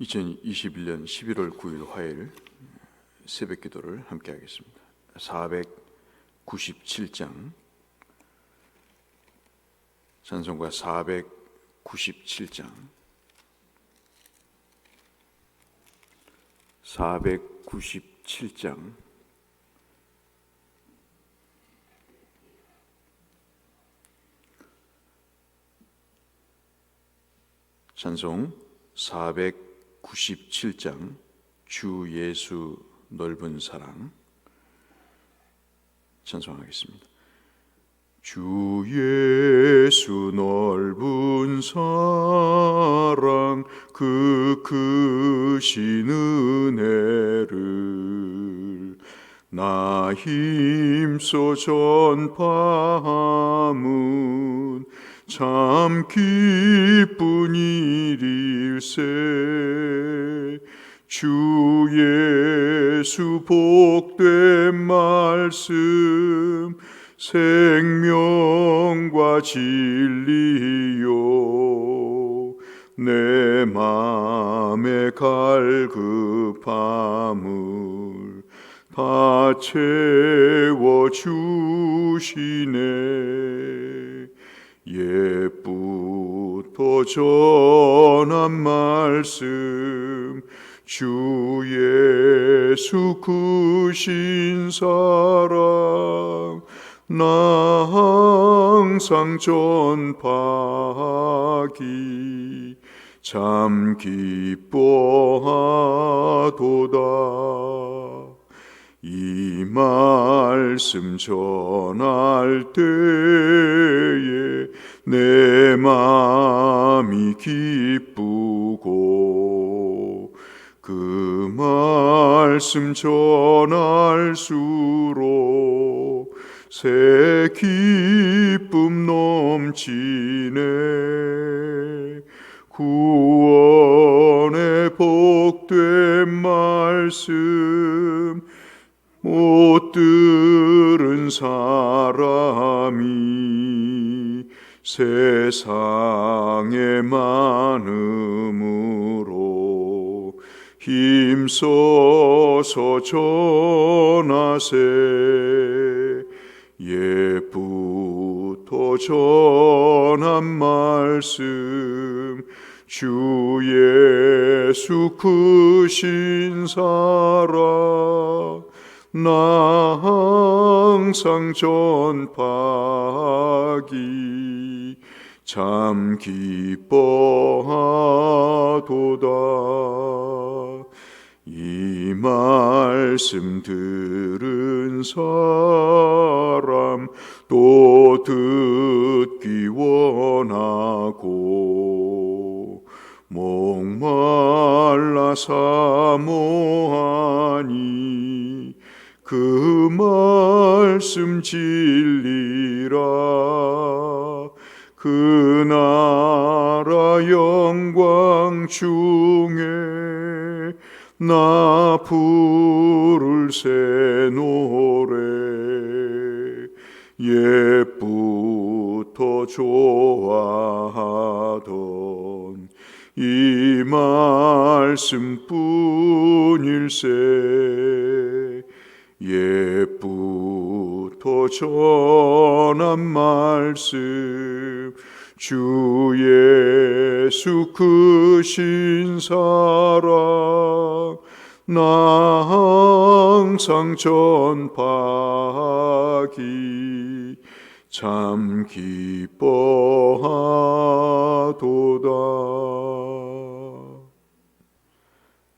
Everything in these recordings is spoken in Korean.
2021년 11월 9일 화요일 새벽 기도를 함께 하겠습니다. 497장 찬송가 497장 497장 찬송 497장 주 예수 넓은 사랑 찬송하겠습니다. 주 예수 넓은 사랑 그 크신 은혜를 나 힘써 전파함은 참 기쁜 일일세. 주 예수 복된 말씀 생명과 진리요. 내 맘에 갈급함을 다 채워 주시네 옛부터 전한 말씀 주 예수 크신 사랑 나 항상 전파하기 참 기뻐하도다 이 말씀 전할 때에 내 마음이 기쁘고 그 말씀 전할수록 새 기쁨 넘치네. 구원의 복된 말씀 못 들은 사람이 세상에 많음으로 힘써서 전하세. 옛부터 전한 말씀 주 예수 크신 사랑 나 항상 전파하기. 참 기뻐하도다. 이 말씀 들은 사람 또 듣기 원하고 목말라 사모하니 그 말씀 진리라. 그 나라 영광 중에 나 부를 새 노래. 옛부터 좋아하던 이 말씀뿐일세 옛부터 전한 말씀 주 예수 크신 사랑 나 항상 전파하기 참 기뻐하도다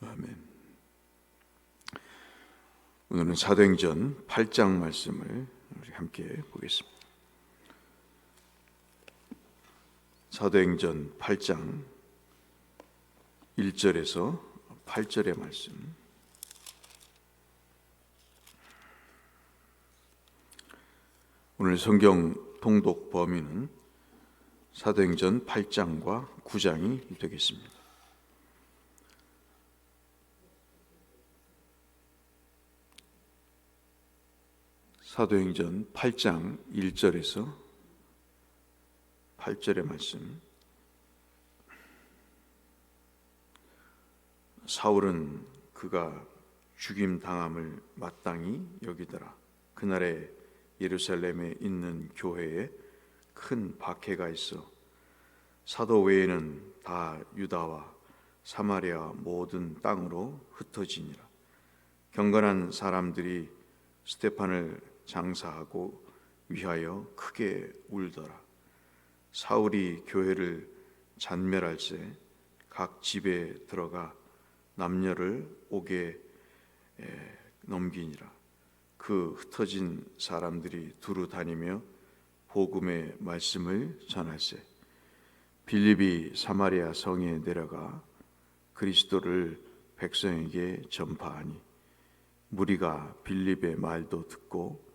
아멘 오늘은 사도행전 8장 말씀을 우리 함께 보겠습니다. 사도행전 8장 1절에서 8절의 말씀. 오늘 성경 통독 범위는 사도행전 8장과 9장이 되겠습니다. 사도행전 8장 1절에서 8절의 말씀 사울은 그가 죽임 당함을 마땅히 여기더라. 그날에 예루살렘에 있는 교회에 큰 박해가 있어 사도 외에는 다 유다와 사마리아 모든 땅으로 흩어지니라. 경건한 사람들이 스테판을 장사하고 위하여 크게 울더라. 사울이 교회를 잔멸할세 각 집에 들어가 남녀를 옥에 에, 넘기니라. 그 흩어진 사람들이 두루 다니며 복음의 말씀을 전할세. 빌립이 사마리아 성에 내려가 그리스도를 백성에게 전파하니 무리가 빌립의 말도 듣고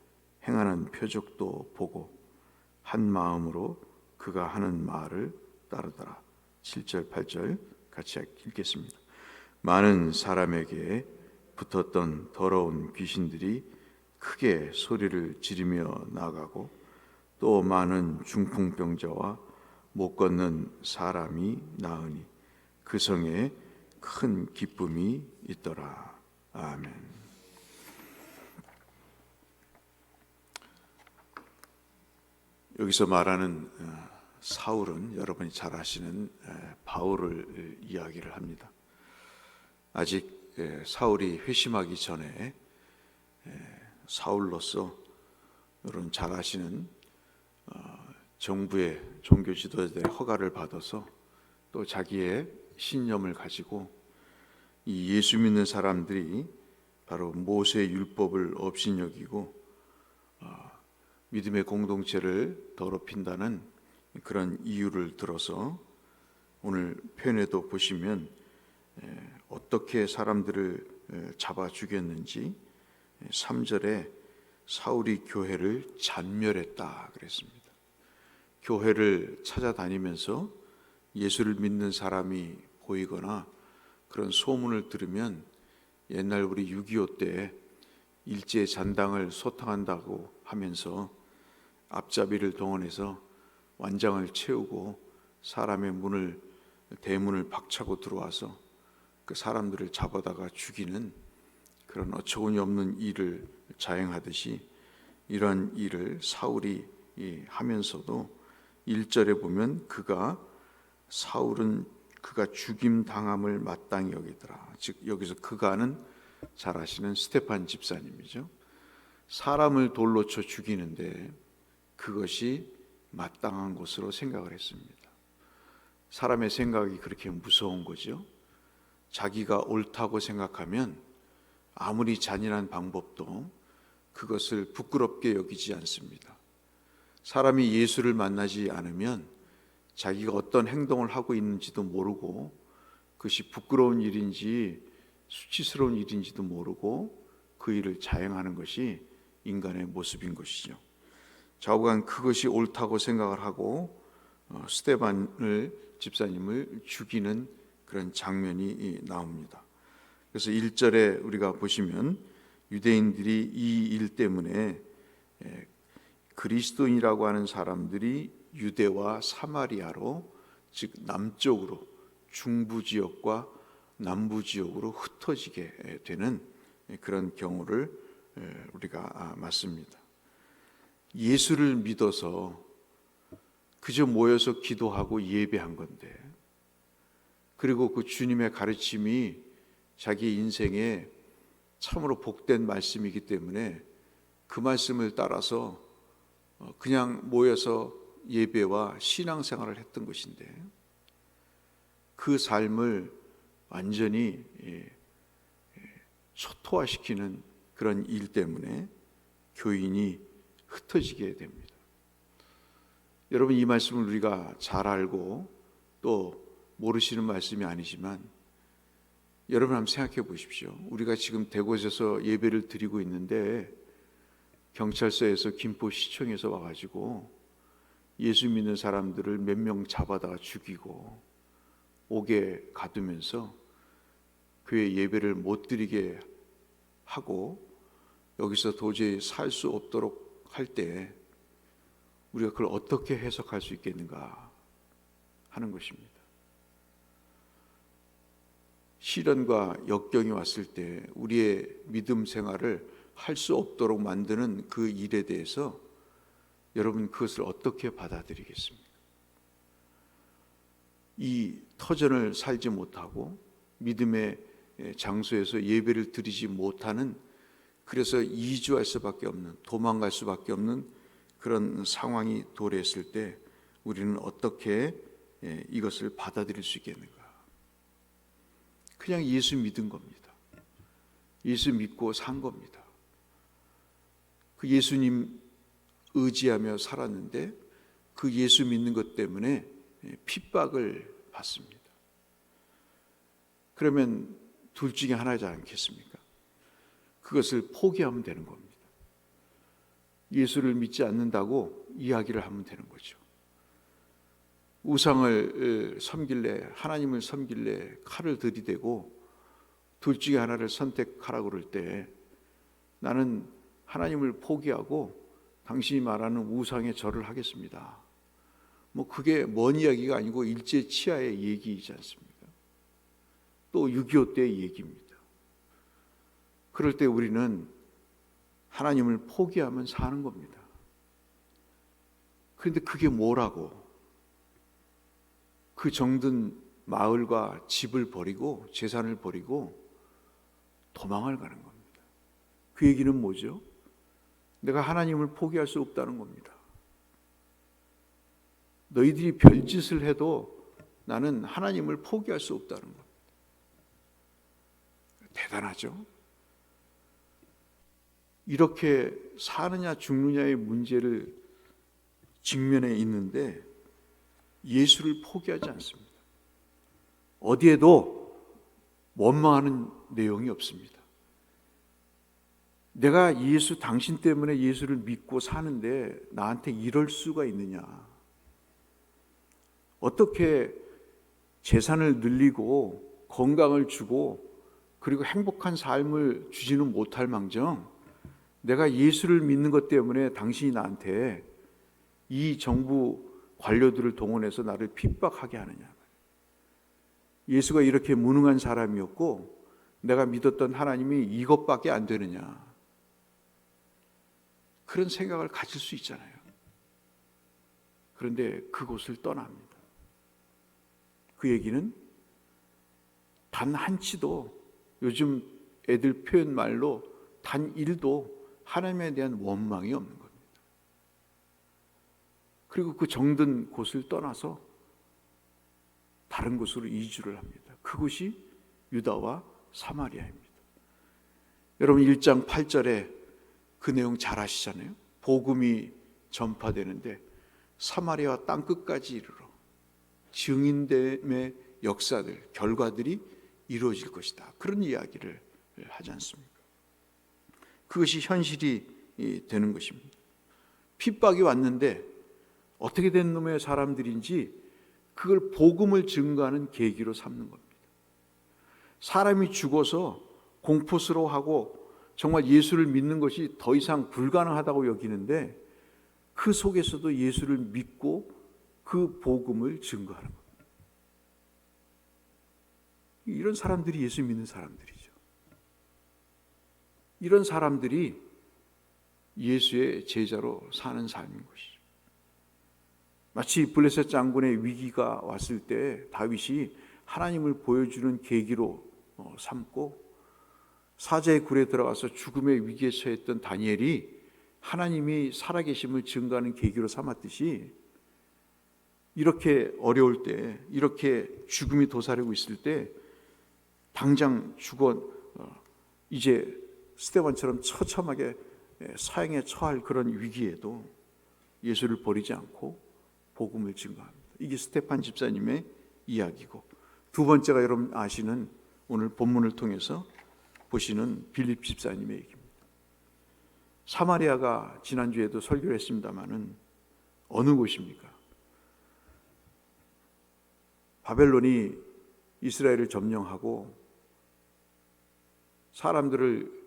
행하는 표적도 보고 한 마음으로 그가 하는 말을 따르더라. 7절 8절 같이 읽겠습니다. 많은 사람에게 붙었던 더러운 귀신들이 크게 소리를 지르며 나가고 또 많은 중풍병자와 못 걷는 사람이 나으니 그 성에 큰 기쁨이 있더라. 아멘. 여기서 말하는 어, 사울은 여러분이 잘 아시는 에, 바울을 이야기를 합니다. 아직 에, 사울이 회심하기 전에 에, 사울로서 여러분 잘 아시는 어, 정부의 종교 지도자들의 허가를 받아서 또 자기의 신념을 가지고 이 예수 믿는 사람들이 바로 모세 율법을 업신여기고 어, 믿음의 공동체를 더럽힌다는 그런 이유를 들어서 오늘 표현에도 보시면 에, 어떻게 사람들을 에, 잡아 죽였는지 3절에 사울이 교회를 잔멸했다 그랬습니다. 교회를 찾아다니면서 예수를 믿는 사람이 보이거나 그런 소문을 들으면 옛날 우리 6.25 때 일제 잔당을 소탕한다고 하면서 앞잡이를 동원해서 완장을 채우고 사람의 문을 대문을 박차고 들어와서 그 사람들을 잡아다가 죽이는 그런 어처구니 없는 일을 자행하듯이 이러한 일을 사울이 하면서도 1절에 보면 그가 사울은 그가 죽임 당함을 마땅히 여기더라. 즉 여기서 그가는 잘 아시는 스테판 집사님이죠. 사람을 돌로 쳐 죽이는데 그것이 마땅한 것으로 생각을 했습니다. 사람의 생각이 그렇게 무서운 거죠. 자기가 옳다고 생각하면 아무리 잔인한 방법도 그것을 부끄럽게 여기지 않습니다. 사람이 예수를 만나지 않으면 자기가 어떤 행동을 하고 있는지도 모르고 그것이 부끄러운 일인지 수치스러운 일인지도 모르고 그 일을 자행하는 것이 인간의 모습인 것이죠. 좌우간 그것이 옳다고 생각을 하고 어, 스테반을 집사님을 죽이는 그런 장면이 나옵니다. 그래서 1절에 우리가 보시면 유대인들이 이 일 때문에 그리스도인이라고 하는 사람들이 유대와 사마리아로 즉 남쪽으로 중부 지역과 남부 지역으로 흩어지게 되는 그런 경우를 우리가 아, 맞습니다. 예수를 믿어서 그저 모여서 기도하고 예배한 건데 그리고 그 주님의 가르침이 자기 인생에 참으로 복된 말씀이기 때문에 그 말씀을 따라서 어, 그냥 모여서 예배와 신앙생활을 했던 것인데 그 삶을 완전히 예, 예, 초토화시키는 그런 일 때문에 교인이 흩어지게 됩니다. 여러분 이 말씀을 우리가 잘 알고 또 모르시는 말씀이 아니지만 여러분 한번 생각해 보십시오. 우리가 지금 대곳에서 예배를 드리고 있는데 경찰서에서 김포시청에서 와가지고 예수 믿는 사람들을 몇 명 잡아다가 죽이고 옥에 가두면서 교회 예배를 못 드리게 하고 여기서 도저히 살 수 없도록 할 때 우리가 그걸 어떻게 해석할 수 있겠는가 하는 것입니다. 시련과 역경이 왔을 때 우리의 믿음 생활을 할 수 없도록 만드는 그 일에 대해서 여러분 그것을 어떻게 받아들이겠습니까? 이 터전을 살지 못하고 믿음의 장소에서 예배를 드리지 못하는 그래서 이주할 수밖에 없는 도망갈 수밖에 없는 그런 상황이 도래했을 때 우리는 어떻게 예, 이것을 받아들일 수 있겠는가? 그냥 예수 믿은 겁니다. 예수 믿고 산 겁니다. 그 예수님 의지하며 살았는데 그 예수 믿는 것 때문에 예, 핍박을 받습니다. 그러면 둘 중에 하나지 않겠습니까? 그것을 포기하면 되는 겁니다. 예수를 믿지 않는다고 이야기를 하면 되는 거죠. 우상을 섬길래 하나님을 섬길래 칼을 들이대고 둘 중에 하나를 선택하라 그럴 때 나는 하나님을 포기하고 당신이 말하는 우상에 절을 하겠습니다. 뭐 그게 먼 이야기가 아니고 일제 치하의 얘기이지 않습니까? 또 6.25 때의 얘기입니다. 그럴 때 우리는 하나님을 포기하면 사는 겁니다. 그런데 그게 뭐라고? 그 정든 마을과 집을 버리고 재산을 버리고 도망을 가는 겁니다. 그 얘기는 뭐죠? 내가 하나님을 포기할 수 없다는 겁니다. 너희들이 별짓을 해도 나는 하나님을 포기할 수 없다는 겁니다. 대단하죠? 이렇게 사느냐 죽느냐의 문제를 직면해 있는데 예수를 포기하지 않습니다. 어디에도 원망하는 내용이 없습니다. 내가 예수 당신 때문에 예수를 믿고 사는데 나한테 이럴 수가 있느냐? 어떻게 재산을 늘리고 건강을 주고 그리고 행복한 삶을 주지는 못할 망정 내가 예수를 믿는 것 때문에 당신이 나한테 이 정부 관료들을 동원해서 나를 핍박하게 하느냐. 예수가 이렇게 무능한 사람이었고 내가 믿었던 하나님이 이것밖에 안 되느냐. 그런 생각을 가질 수 있잖아요. 그런데 그곳을 떠납니다. 그 얘기는 단 한치도 요즘 애들 표현 말로 단 일도 하나님에 대한 원망이 없는 겁니다. 그리고 그 정든 곳을 떠나서 다른 곳으로 이주를 합니다. 그곳이 유다와 사마리아입니다. 여러분 1장 8절에 그 내용 잘 아시잖아요. 복음이 전파되는데 사마리아 땅 끝까지 이르러 증인됨의 역사들, 결과들이 이루어질 것이다. 그런 이야기를 하지 않습니까? 그것이 현실이 되는 것입니다. 핍박이 왔는데 어떻게 된 놈의 사람들인지 그걸 복음을 증거하는 계기로 삼는 겁니다. 사람이 죽어서 공포스러워하고 정말 예수를 믿는 것이 더 이상 불가능하다고 여기는데 그 속에서도 예수를 믿고 그 복음을 증거하는 겁니다. 이런 사람들이 예수 믿는 사람들이죠. 이런 사람들이 예수의 제자로 사는 삶인 것이죠. 마치 블레셋 장군의 위기가 왔을 때 다윗이 하나님을 보여주는 계기로 어, 삼고 사자의 굴에 들어가서 죽음의 위기에 처했던 다니엘이 하나님이 살아계심을 증거하는 계기로 삼았듯이 이렇게 어려울 때, 이렇게 죽음이 도사리고 있을 때, 당장 죽어 어, 이제 스테반처럼 처참하게 사형에 처할 그런 위기에도 예수를 버리지 않고 복음을 증거합니다. 이게 스테판 집사님의 이야기고 두 번째가 여러분 아시는 오늘 본문을 통해서 보시는 빌립 집사님의 얘기입니다. 사마리아가 지난주에도 설교를 했습니다마는 어느 곳입니까? 바벨론이 이스라엘을 점령하고 사람들을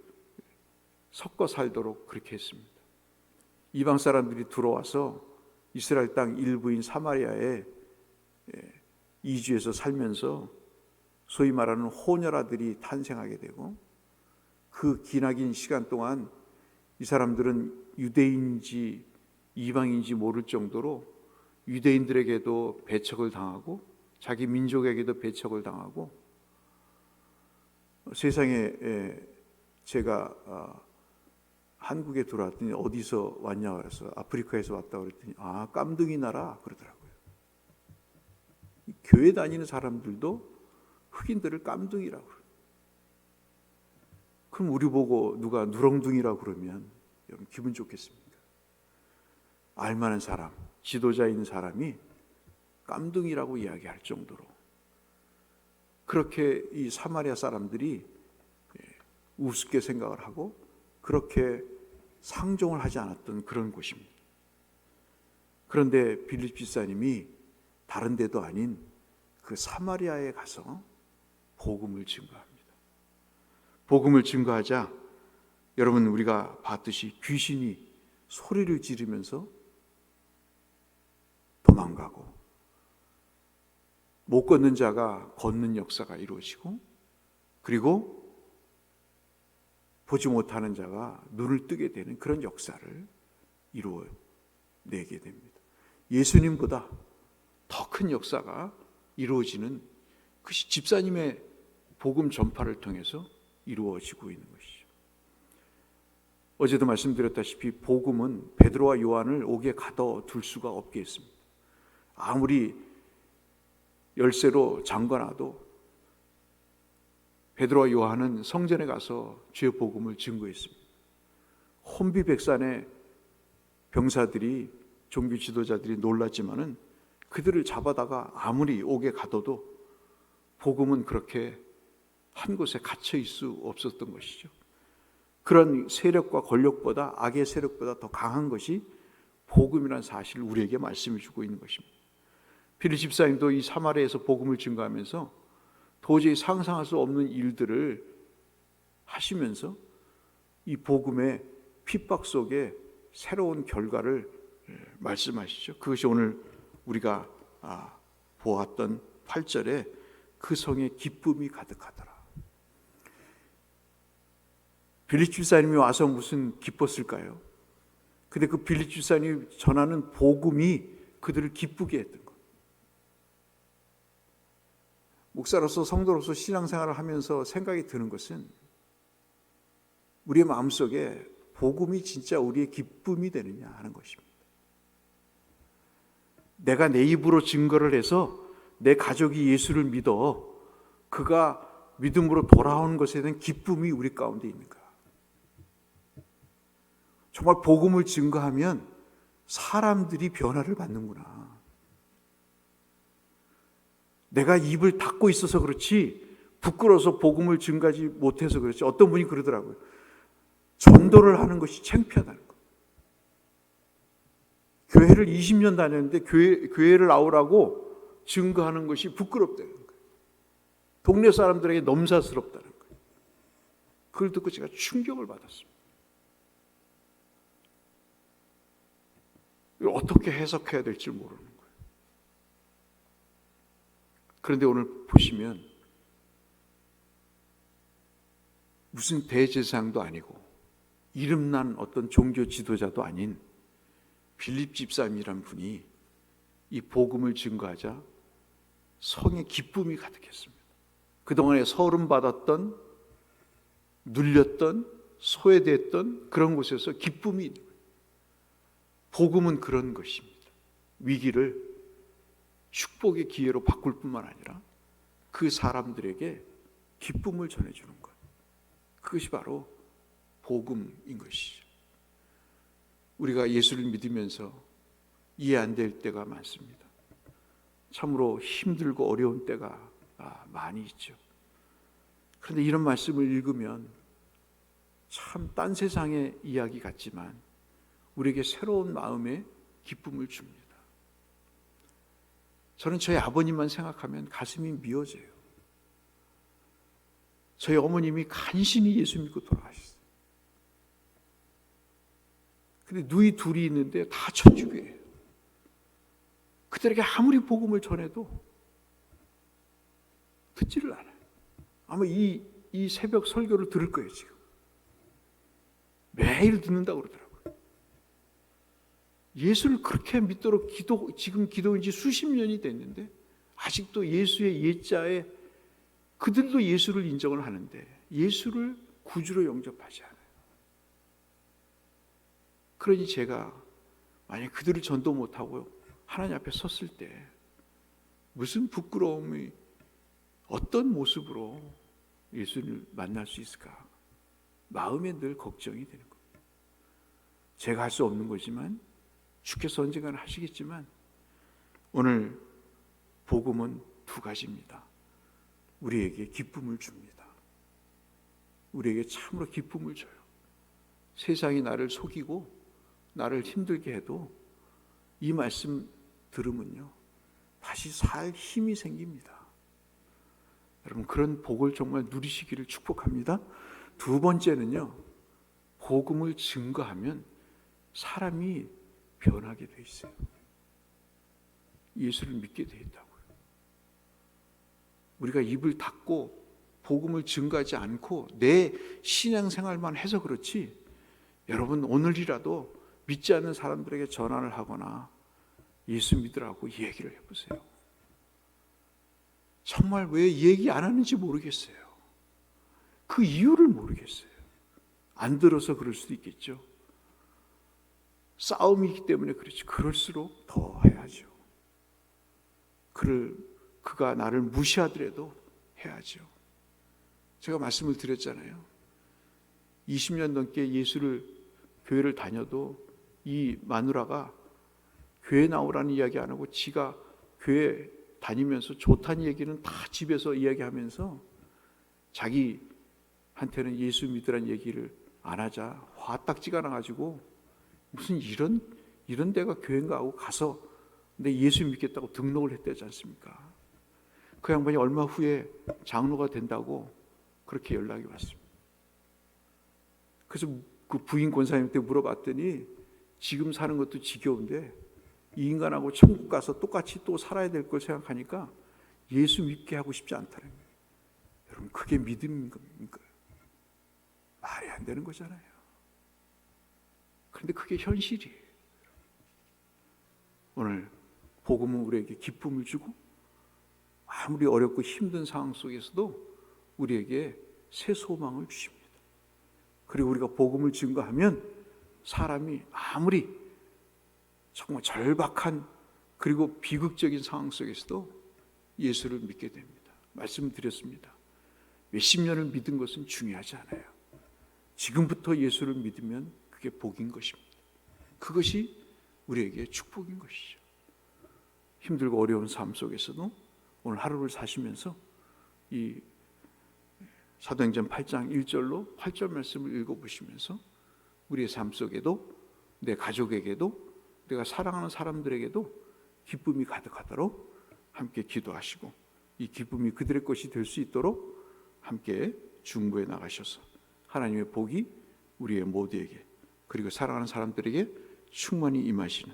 섞어 살도록 그렇게 했습니다. 이방 사람들이 들어와서 이스라엘 땅 일부인 사마리아에 예, 이주해서 살면서 소위 말하는 호녀라들이 탄생하게 되고 그 기나긴 시간 동안 이 사람들은 유대인지 이방인지 모를 정도로 유대인들에게도 배척을 당하고 자기 민족에게도 배척을 당하고 세상에 에, 제가 아, 한국에 들어왔더니 어디서 왔냐 그래서 아프리카에서 왔다 그랬더니 아 깜둥이 나라 그러더라고요. 이 교회 다니는 사람들도 흑인들을 깜둥이라고 그래요. 그럼 우리 보고 누가 누렁둥이라고 그러면 여러분 기분 좋겠습니까? 알만한 사람, 지도자인 사람이 깜둥이라고 이야기할 정도로 그렇게 이 사마리아 사람들이 예, 우습게 생각을 하고 그렇게 상종을 하지 않았던 그런 곳입니다. 그런데 빌립 집사님이 다른 데도 아닌 그 사마리아에 가서 복음을 증거합니다. 복음을 증거하자 여러분 우리가 봤듯이 귀신이 소리를 지르면서 도망가고 못 걷는 자가 걷는 역사가 이루어지고 그리고 보지 못하는 자가 눈을 뜨게 되는 그런 역사를 이루어 내게 됩니다. 예수님보다 더 큰 역사가 이루어지는 그것이 집사님의 복음 전파를 통해서 이루어지고 있는 것이죠. 어제도 말씀드렸다시피 복음은 베드로와 요한을 옥에 가둬둘 수가 없게 했습니다. 아무리 열쇠로 잠궈놔도 베드로와 요한은 성전에 가서 주의 복음을 증거했습니다. 혼비백산의 병사들이 종교 지도자들이 놀랐지만은 그들을 잡아다가 아무리 옥에 가둬도 복음은 그렇게 한 곳에 갇혀 있을 수 없었던 것이죠. 그런 세력과 권력보다 악의 세력보다 더 강한 것이 복음이라는 사실을 우리에게 말씀해 주고 있는 것입니다. 필립 집사님도 이 사마리아에서 복음을 증거하면서 도저히 상상할 수 없는 일들을 하시면서 이 복음의 핍박 속에 새로운 결과를 말씀하시죠. 그것이 오늘 우리가 아, 보았던 8절에 그 성에 기쁨이 가득하더라. 빌립 집사님이 와서 무슨 기뻤을까요? 근데 그 빌립 집사님이 전하는 복음이 그들을 기쁘게 했던 것. 목사로서 성도로서 신앙생활을 하면서 생각이 드는 것은 우리의 마음속에 복음이 진짜 우리의 기쁨이 되느냐 하는 것입니다. 내가 내 입으로 증거를 해서 내 가족이 예수를 믿어 그가 믿음으로 돌아오는 것에 대한 기쁨이 우리 가운데 있는가? 정말 복음을 증거하면 사람들이 변화를 받는구나. 내가 입을 닫고 있어서 그렇지 부끄러워서 복음을 증가하지 못해서 그렇지 어떤 분이 그러더라고요. 전도를 하는 것이 창피하다는 거. 교회를 20년 다녔는데 교회, 교회를 나오라고 증거하는 것이 부끄럽다는 거예요. 동네 사람들에게 넘사스럽다는 거예요. 그걸 듣고 제가 충격을 받았습니다. 어떻게 해석해야 될지 모르는. 그런데 오늘 보시면 무슨 대제사장도 아니고 이름난 어떤 종교 지도자도 아닌 빌립 집사님이란 분이 이 복음을 증거하자 성의 기쁨이 가득했습니다. 그동안에 서름 받았던 눌렸던 소외됐던 그런 곳에서 기쁨이. 복음은 그런 것입니다. 위기를 축복의 기회로 바꿀 뿐만 아니라 그 사람들에게 기쁨을 전해주는 것. 그것이 바로 복음인 것이죠. 우리가 예수를 믿으면서 이해 안 될 때가 많습니다. 참으로 힘들고 어려운 때가 아, 많이 있죠. 그런데 이런 말씀을 읽으면 참 딴 세상의 이야기 같지만 우리에게 새로운 마음의 기쁨을 줍니다. 저는 저희 아버님만 생각하면 가슴이 미어져요. 저희 어머님이 간신히 예수 믿고 돌아가셨어요. 근데 누이 둘이 있는데 다 천주교예요. 그들에게 아무리 복음을 전해도 듣지를 않아요. 아마 이, 이 새벽 설교를 들을 거예요, 지금. 매일 듣는다고 그러더라고요. 예수를 그렇게 믿도록 기도, 지금 기도한 지 수십 년이 됐는데, 아직도 예수의 예자에 그들도 예수를 인정을 하는데, 예수를 구주로 영접하지 않아요. 그러니 제가 만약 그들을 전도 못하고 하나님 앞에 섰을 때, 무슨 부끄러움이 어떤 모습으로 예수를 만날 수 있을까? 마음에 늘 걱정이 되는 겁니다. 제가 할 수 없는 거지만 주께서 언젠가는 하시겠지만 오늘 복음은 두 가지입니다. 우리에게 기쁨을 줍니다. 우리에게 참으로 기쁨을 줘요. 세상이 나를 속이고 나를 힘들게 해도 이 말씀 들으면요. 다시 살 힘이 생깁니다. 여러분 그런 복을 정말 누리시기를 축복합니다. 두 번째는요. 복음을 증거하면 사람이 변하게 돼 있어요. 예수를 믿게 돼 있다고요. 우리가 입을 닫고 복음을 증거하지 않고 내 신앙생활만 해서 그렇지 여러분 오늘이라도 믿지 않는 사람들에게 전환을 하거나 예수 믿으라고 얘기를 해보세요. 정말 왜 얘기 안 하는지 모르겠어요. 그 이유를 모르겠어요. 안 들어서 그럴 수도 있겠죠. 싸움이 있기 때문에 그렇지. 그럴수록 더 해야죠. 그를 그가 나를 무시하더라도 해야죠. 제가 말씀을 드렸잖아요. 20년 넘게 예수를 교회를 다녀도 이 마누라가 교회 나오라는 이야기 안 하고 지가 교회 다니면서 좋다는 얘기는 다 집에서 이야기하면서 자기한테는 예수 믿으라는 얘기를 안 하자 화딱지가 나가지고 무슨 이런 이런 데가 교회인가 하고 가서 내 예수 믿겠다고 등록을 했다지 않습니까? 그 양반이 얼마 후에 장로가 된다고 그렇게 연락이 왔습니다. 그래서 그 부인 권사님한테 물어봤더니 지금 사는 것도 지겨운데 이 인간하고 천국 가서 똑같이 또 살아야 될 걸 생각하니까 예수 믿게 하고 싶지 않다는 거예요. 여러분 그게 믿음인 겁니까? 말이 안 되는 거잖아요. 그런데 그게 현실이에요. 오늘 복음은 우리에게 기쁨을 주고 아무리 어렵고 힘든 상황 속에서도 우리에게 새 소망을 주십니다. 그리고 우리가 복음을 증거하면 사람이 아무리 정말 절박한 그리고 비극적인 상황 속에서도 예수를 믿게 됩니다. 말씀드렸습니다. 몇십 년을 믿은 것은 중요하지 않아요. 지금부터 예수를 믿으면 그게 복인 것입니다. 그것이 우리에게 축복인 것이죠. 힘들고 어려운 삶 속에서도 오늘 하루를 사시면서 이 사도행전 8장 1절로 8절 말씀을 읽어보시면서 우리의 삶 속에도 내 가족에게도 내가 사랑하는 사람들에게도 기쁨이 가득하도록 함께 기도하시고 이 기쁨이 그들의 것이 될 수 있도록 함께 중보해 나가셔서 하나님의 복이 우리의 모두에게 그리고 사랑하는 사람들에게 충만히 임하시는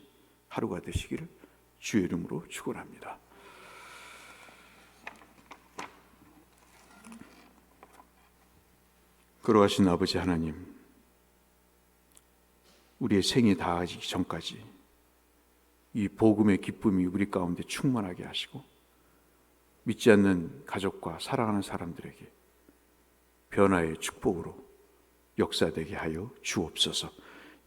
하루가 되시기를 주의 이름으로 축원합니다. 걸어가신 아버지 하나님, 우리의 생이 다하기 전까지 이 복음의 기쁨이 우리 가운데 충만하게 하시고 믿지 않는 가족과 사랑하는 사람들에게 변화의 축복으로 역사되게 하여 주옵소서.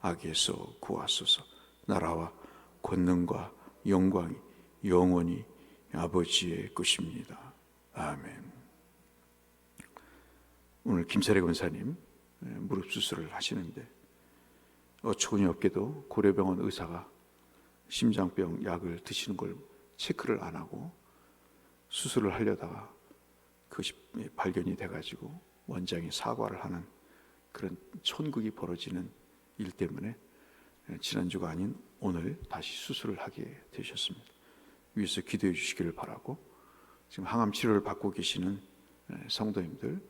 악에서 구하소서. 나라와 권능과 영광이 영원히 아버지의 것입니다. 아멘. 오늘 김사래 권사님 무릎 수술을 하시는데 어처구니 없게도 고려병원 의사가 심장병 약을 드시는 걸 체크를 안 하고 수술을 하려다가 그것이 발견이 돼가지고 원장이 사과를 하는 그런 천국이 벌어지는 일 때문에 지난주가 아닌 오늘 다시 수술을 하게 되셨습니다. 위에서 기도해 주시기를 바라고 지금 항암 치료를 받고 계시는 성도님들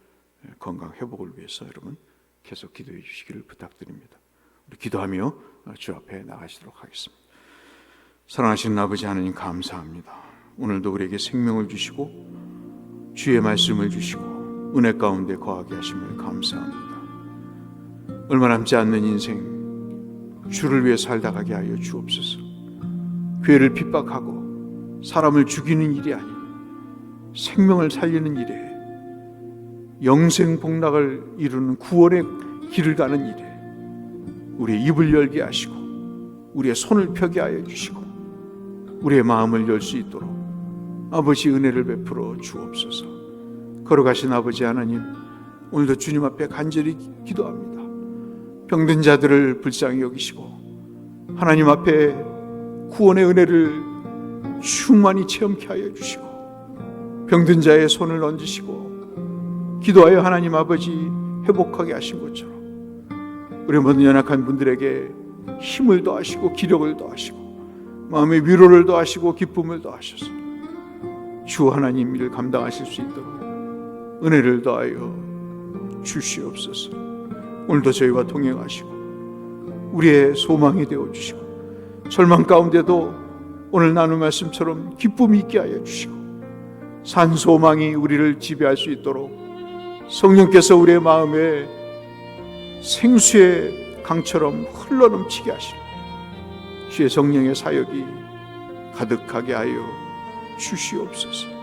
건강 회복을 위해서 여러분 계속 기도해 주시기를 부탁드립니다. 우리 기도하며 주 앞에 나가시도록 하겠습니다. 사랑하시는 아버지 하나님 감사합니다. 오늘도 우리에게 생명을 주시고 주의 말씀을 주시고 은혜 가운데 거하게 하심을 감사합니다. 얼마 남지 않는 인생 주를 위해 살다 가게 하여 주옵소서. 교회를 핍박하고 사람을 죽이는 일이 아닌 생명을 살리는 일에 영생 복락을 이루는 구원의 길을 가는 일에 우리의 입을 열게 하시고 우리의 손을 펴게 하여 주시고 우리의 마음을 열 수 있도록 아버지 은혜를 베풀어 주옵소서. 걸어가신 아버지 하나님 오늘도 주님 앞에 간절히 기도합니다. 병든 자들을 불쌍히 여기시고 하나님 앞에 구원의 은혜를 충만히 체험케 하여 주시고 병든 자의 손을 얹으시고 기도하여 하나님 아버지 회복하게 하신 것처럼 우리 모든 연약한 분들에게 힘을 더하시고 기력을 더하시고 마음의 위로를 더하시고 기쁨을 더하셔서 주 하나님 일을 감당하실 수 있도록 은혜를 더하여 주시옵소서. 오늘도 저희와 동행하시고 우리의 소망이 되어 주시고 절망 가운데도 오늘 나눈 말씀처럼 기쁨이 있게 하여 주시고 산 소망이 우리를 지배할 수 있도록 성령께서 우리의 마음에 생수의 강처럼 흘러넘치게 하시는 주의 성령의 사역이 가득하게 하여 주시옵소서.